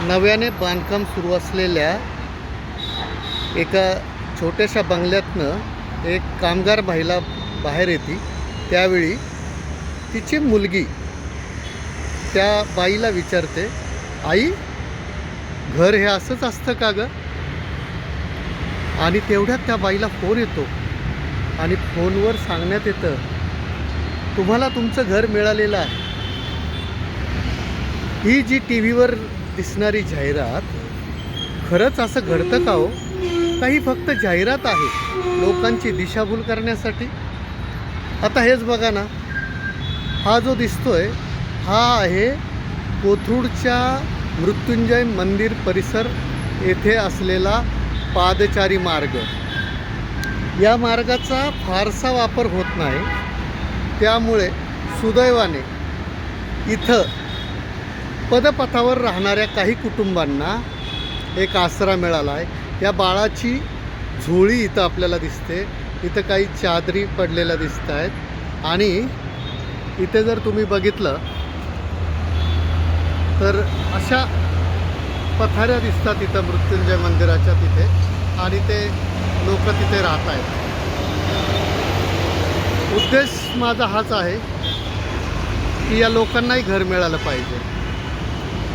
नव्याने बांधकाम सुरू असलेल्या एका छोट्याशा बंगल्यातनं एक कामगार बाईला बाहेर येते. त्यावेळी तिची मुलगी त्या बाईला विचारते आई घर हे असंच असतं का गं? आणि तेवढ्यात त्या बाईला फोन येतो आणि फोनवर सांगण्यात येतं तुम्हाला तुमचं घर मिळालेलं आहे. ही जी टी व्हीवर दिसणारी जाहिरात खरंच असं घडतं का हो? काही फक्त जाहिरात आहे लोकांची दिशाभूल करण्यासाठी? आता हेच बघा ना. हा जो दिसतोय हा आहे कोथरूडच्या मृत्युंजय मंदिर परिसर येथे असलेला पादचारी मार्ग. या मार्गाचा फारसा वापर होत नाही. त्यामुळे सुदैवाने इथं पदपथावर राहणाऱ्या काही कुटुंबांना एक आसरा मिळाला आहे या बाळाची झोळी इथं आपल्याला दिसते. इथं काही चादरी पडलेल्या दिसत आहेत. आणि इथे जर तुम्ही बघितलं तर अशा पथाऱ्या दिसतात इथं मृत्युंजय मंदिराच्या तिथे. आणि ते लोक तिथे राहत आहेत. उद्देश माझा हाच आहे की या लोकांनाही घर मिळालं पाहिजे.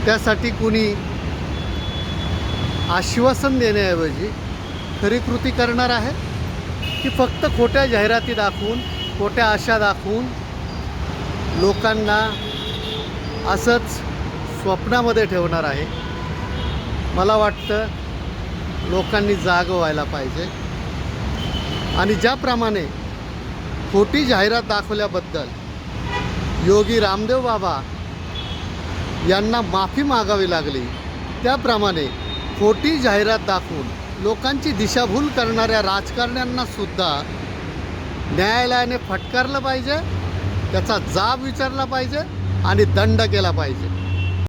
त्यासाठी कुणी आश्वासन देण्याऐवजी खरी कृती करणार आहे? की फक्त खोट्या जाहिराती दाखवून खोट्या आशा दाखवून लोकांना असंच स्वप्नामध्ये ठेवणार आहे? मला वाटतं लोकांनी जाग व्हायला पाहिजे. आणि ज्याप्रमाणे खोटी जाहिरात दाखवल्याबद्दल योगी रामदेव बाबा यांना माफी मागावी लागली. त्याप्रमाणे खोटी जाहिरात दाखवून लोकांची दिशाभूल करणाऱ्या राजकारण्यांना सुद्धा न्यायालयाने फटकारलं पाहिजे त्याचा जाब विचारला पाहिजे आणि दंड केला पाहिजे.